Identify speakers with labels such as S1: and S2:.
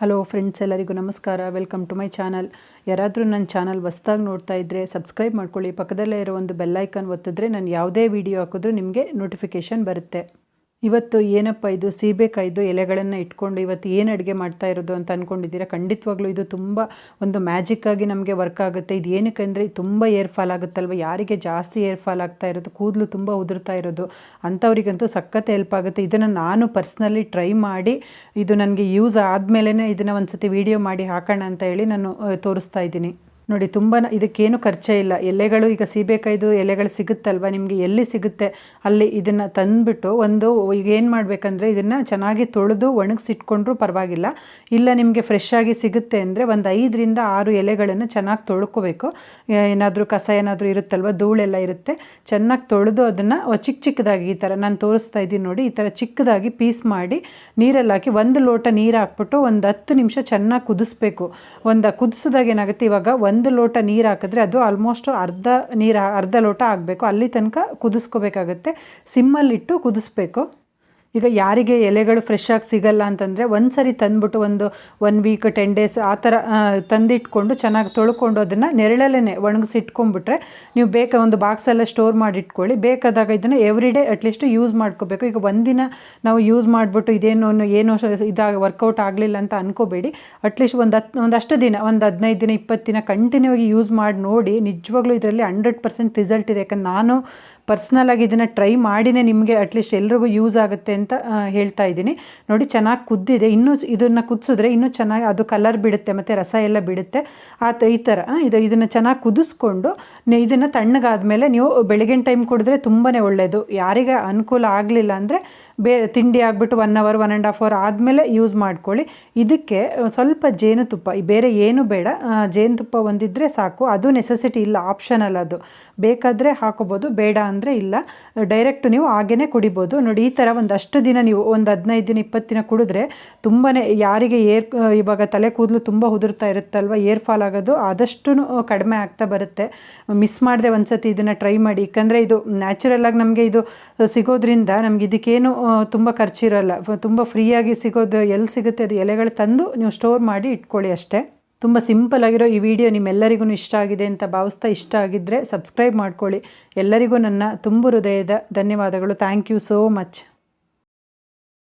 S1: Hello friends ಎಲ್ಲರಿಗೂ ನಮಸ್ಕಾರ. Welcome to my channel ಯಾರಾದರೂ ನನ್ನ ಚಾನಲ್ ಹೊಸ್ದಾಗಿ ನೋಡ್ತಾ ಇದ್ದರೆ ಸಬ್ಸ್ಕ್ರೈಬ್ ಮಾಡ್ಕೊಳ್ಳಿ. ಪಕ್ಕದಲ್ಲೇ ಇರೋ ಒಂದು ಬೆಲ್ಲೈಕನ್ ಒತ್ತಿದ್ರೆ ನಾನು ಯಾವುದೇ ವಿಡಿಯೋ ಹಾಕಿದ್ರೂ ನಿಮಗೆ ನೋಟಿಫಿಕೇಷನ್ ಬರುತ್ತೆ. ಇವತ್ತು ಏನಪ್ಪ ಇದು ಸೀಬೆಕಾಯ್ದು ಎಲೆಗಳನ್ನು ಇಟ್ಕೊಂಡು ಇವತ್ತು ಏನು ಅಡುಗೆ ಮಾಡ್ತಾ ಇರೋದು ಅಂತ ಅಂದ್ಕೊಂಡಿದ್ದೀರಾ ಖಂಡಿತವಾಗ್ಲೂ ಇದು ತುಂಬ ಒಂದು ಮ್ಯಾಜಿಕ್ಕಾಗಿ ನಮಗೆ ವರ್ಕ್ ಆಗುತ್ತೆ. ಇದು ಏನಕ್ಕೆ ಅಂದರೆ ತುಂಬ ಏರ್ ಫಾಲ್ ಆಗುತ್ತಲ್ವ? ಯಾರಿಗೆ ಜಾಸ್ತಿ ಏರ್ ಫಾಲ್ ಆಗ್ತಾ ಇರೋದು? ಕೂದಲು ತುಂಬ ಉದುರ್ತಾ ಇರೋದು. ಅಂಥವ್ರಿಗಂತೂ ಸಖತ್ ಹೆಲ್ಪ್ ಆಗುತ್ತೆ. ಇದನ್ನು ನಾನು ಪರ್ಸ್ನಲಿ ಟ್ರೈ ಮಾಡಿ ಇದು ನನಗೆ ಯೂಸ್ ಆದಮೇಲೆ ಇದನ್ನು ಒಂದು ಸತಿ ವೀಡಿಯೋ ಮಾಡಿ ಹಾಕೋಣ ಅಂತ ಹೇಳಿ ನಾನು ತೋರಿಸ್ತಾ ಇದ್ದೀನಿ. ನೋಡಿ, ತುಂಬ ಇದಕ್ಕೇನು ಖರ್ಚೇ ಇಲ್ಲ. ಎಲೆಗಳು, ಈಗ ಸೀಬೇಕಾಯ್ದು ಎಲೆಗಳು ಸಿಗುತ್ತಲ್ವ? ನಿಮಗೆ ಎಲ್ಲಿ ಸಿಗುತ್ತೆ? ಅಲ್ಲಿ ಇದನ್ನು ತಂದುಬಿಟ್ಟು ಒಂದು ಈಗ ಏನು ಮಾಡಬೇಕಂದ್ರೆ, ಇದನ್ನು ಚೆನ್ನಾಗಿ ತೊಳೆದು ಒಣಗಿಸಿಟ್ಕೊಂಡ್ರೂ ಪರವಾಗಿಲ್ಲ. ಇಲ್ಲ, ನಿಮಗೆ ಫ್ರೆಶ್ ಆಗಿ ಸಿಗುತ್ತೆ ಅಂದರೆ ಒಂದು ಐದರಿಂದ ಆರು ಎಲೆಗಳನ್ನು ಚೆನ್ನಾಗಿ ತೊಳ್ಕೋಬೇಕು. ಏನಾದರೂ ಕಸ ಏನಾದರೂ ಇರುತ್ತಲ್ವ? ಧೂಳೆಲ್ಲ ಇರುತ್ತೆ. ಚೆನ್ನಾಗಿ ತೊಳೆದು ಅದನ್ನು ಚಿಕ್ಕ ಚಿಕ್ಕದಾಗಿ ಈ ಥರ ನಾನು ತೋರಿಸ್ತಾ ಇದ್ದೀನಿ ನೋಡಿ, ಈ ಥರ ಚಿಕ್ಕದಾಗಿ ಪೀಸ್ ಮಾಡಿ ನೀರಲ್ಲಿ ಹಾಕಿ ಒಂದು ಲೋಟ ನೀರು ಹಾಕ್ಬಿಟ್ಟು ಒಂದು ಹತ್ತು ನಿಮಿಷ ಚೆನ್ನಾಗಿ ಕುದಿಸ್ಬೇಕು. ಒಂದು ಕುದಿಸಿದಾಗ ಏನಾಗುತ್ತೆ? ಇವಾಗ ಒಂದು ಒಂದು ಲೋಟ ನೀರು ಹಾಕಿದ್ರೆ ಅದು ಆಲ್ಮೋಸ್ಟ್ ಅರ್ಧ ನೀರು, ಅರ್ಧ ಲೋಟ ಆಗಬೇಕು. ಅಲ್ಲಿ ತನಕ ಕುದಿಸ್ಕೋಬೇಕಾಗತ್ತೆ. ಸಿಮ್ಮಲ್ಲಿಟ್ಟು ಕುದಿಸ್ಬೇಕು. ಈಗ ಯಾರಿಗೆ ಎಲೆಗಳು ಫ್ರೆಶ್ ಆಗಿ ಸಿಗಲ್ಲ ಅಂತಂದರೆ ಒಂದು ಸರಿ ತಂದುಬಿಟ್ಟು ಒಂದು ಒನ್ ವೀಕ್ ಟೆನ್ ಡೇಸ್ ಆ ಥರ ತಂದಿಟ್ಕೊಂಡು ಚೆನ್ನಾಗಿ ತೊಳ್ಕೊಂಡು ಅದನ್ನು ನೆರಳಲ್ಲೇ ಒಣಗಿಸಿ ಇಟ್ಕೊಂಡ್ಬಿಟ್ರೆ ನೀವು ಬೇಕ ಒಂದು ಬಾಕ್ಸೆಲ್ಲ ಸ್ಟೋರ್ ಮಾಡಿ ಇಟ್ಕೊಳ್ಳಿ ಬೇಕಾದಾಗ ಇದನ್ನು ಎವ್ರಿ ಡೇ ಅಟ್ಲೀಸ್ಟ್ ಯೂಸ್ ಮಾಡ್ಕೋಬೇಕು. ಈಗ ಒಂದಿನ ನಾವು ಯೂಸ್ ಮಾಡಿಬಿಟ್ಟು ಇದೇನು ಏನೋ ಇದಾಗ ವರ್ಕೌಟ್ ಆಗಲಿಲ್ಲ ಅಂತ ಅನ್ಕೋಬೇಡಿ. ಅಟ್ಲೀಸ್ಟ್ ಒಂದು ಹತ್ತು ಒಂದಷ್ಟು ದಿನ, ಒಂದು ಹದಿನೈದು ದಿನ, ಇಪ್ಪತ್ತು ದಿನ ಕಂಟಿನ್ಯೂ ಆಗಿ ಯೂಸ್ ಮಾಡಿ ನೋಡಿ ನಿಜವಾಗ್ಲೂ ಇದರಲ್ಲಿ ಹಂಡ್ರೆಡ್ ಪರ್ಸೆಂಟ್ ರಿಸಲ್ಟ್ ಇದೆ. ಯಾಕಂದ್ರೆ ನಾನು ಪರ್ಸ್ನಲಾಗಿ ಇದನ್ನು ಟ್ರೈ ಮಾಡಿನೇ ನಿಮಗೆ ಅಟ್ಲೀಸ್ಟ್ ಎಲ್ರಿಗೂ ಯೂಸ್ ಆಗುತ್ತೆ ಅಂತ ಹೇಳ್ತಾ ಇದ್ದೀನಿ. ನೋಡಿ, ಚೆನ್ನಾಗಿ ಕುದ್ದಿದೆ. ಇನ್ನೂ ಇದನ್ನು ಕುದಿಸಿದ್ರೆ ಇನ್ನೂ ಚೆನ್ನಾಗಿ, ಅದು ಕಲರ್ ಬಿಡುತ್ತೆ, ಮತ್ತು ರಸ ಎಲ್ಲ ಬಿಡುತ್ತೆ. ಆ ಈ ಥರ ಇದು, ಇದನ್ನು ಚೆನ್ನಾಗಿ ಕುದಿಸ್ಕೊಂಡು ಇದನ್ನು ತಣ್ಣಗಾದ್ಮೇಲೆ ನೀವು ಬೆಳಗಿನ ಟೈಮ್ ಕುಡಿದ್ರೆ ತುಂಬಾ ಒಳ್ಳೆಯದು ಯಾರಿಗೆ ಅನುಕೂಲ ಆಗಲಿಲ್ಲ ಅಂದರೆ ಬೇ ತಿಂಡಿ ಆಗಿಬಿಟ್ಟು one hour one and half hour ಆದಮೇಲೆ ಯೂಸ್ ಮಾಡ್ಕೊಳ್ಳಿ. ಇದಕ್ಕೆ ಸ್ವಲ್ಪ ಜೇನುತುಪ್ಪ ಬೇರೆ ಏನು ಬೇಡ. ಜೇನುತುಪ್ಪ ಒಂದಿದ್ದರೆ ಸಾಕು. ಅದು ನೆಸೆಸಿಟಿ ಇಲ್ಲ ಆಪ್ಷನಲ್ ಅದು. ಬೇಕಾದರೆ ಹಾಕೋಬೋದು, ಬೇಡ ಅಂದರೆ ಇಲ್ಲ. ಡೈರೆಕ್ಟ್ ನೀವು ಹಾಗೇ ಕುಡಿಬೋದು. ನೋಡಿ, ಈ ಥರ ಒಂದಷ್ಟು ದಿನ ನೀವು, ಒಂದು ಹದಿನೈದು ದಿನ, ಇಪ್ಪತ್ತು ದಿನ ಕುಡಿದ್ರೆ ತುಂಬಾ ಯಾರಿಗೆ ಏರ್ ಇವಾಗ ತಲೆ ಕೂದಲು ತುಂಬ ಉದುರ್ತಾ ಇರುತ್ತಲ್ವ, ಏರ್ ಫಾಲ್ ಆಗೋದು ಆದಷ್ಟು ಕಡಿಮೆ ಆಗ್ತಾ ಬರುತ್ತೆ. ಮಿಸ್ ಮಾಡದೆ ಒಂದು ಸತಿ ಇದನ್ನು ಟ್ರೈ ಮಾಡಿ. ಯಾಕಂದರೆ ಇದು ನ್ಯಾಚುರಲಾಗಿ ನಮಗೆ ಇದು ಸಿಗೋದ್ರಿಂದ ನಮ್ಗೆ ಇದಕ್ಕೇನು ತುಂಬ ಖರ್ಚಿರೋಲ್ಲ. ತುಂಬ ಫ್ರೀಯಾಗಿ ಸಿಗೋದು ಎಲ್ಲಿ ಸಿಗುತ್ತೆ ಅದು ಎಲೆಗಳು ತಂದು ನೀವು ಸ್ಟೋರ್ ಮಾಡಿ ಇಟ್ಕೊಳ್ಳಿ ಅಷ್ಟೇ. ತುಂಬ ಸಿಂಪಲ್ ಆಗಿರೋ ಈ ವಿಡಿಯೋ ನಿಮ್ಮೆಲ್ಲರಿಗೂ ಇಷ್ಟ ಆಗಿದೆ ಅಂತ ಭಾವಿಸ್ತಾ ಇಷ್ಟ ಆಗಿದ್ದರೆ ಸಬ್ಸ್ಕ್ರೈಬ್ ಮಾಡ್ಕೊಳ್ಳಿ. ಎಲ್ಲರಿಗೂ ನನ್ನ ತುಂಬು ಹೃದಯದ ಧನ್ಯವಾದಗಳು. Thank you so much.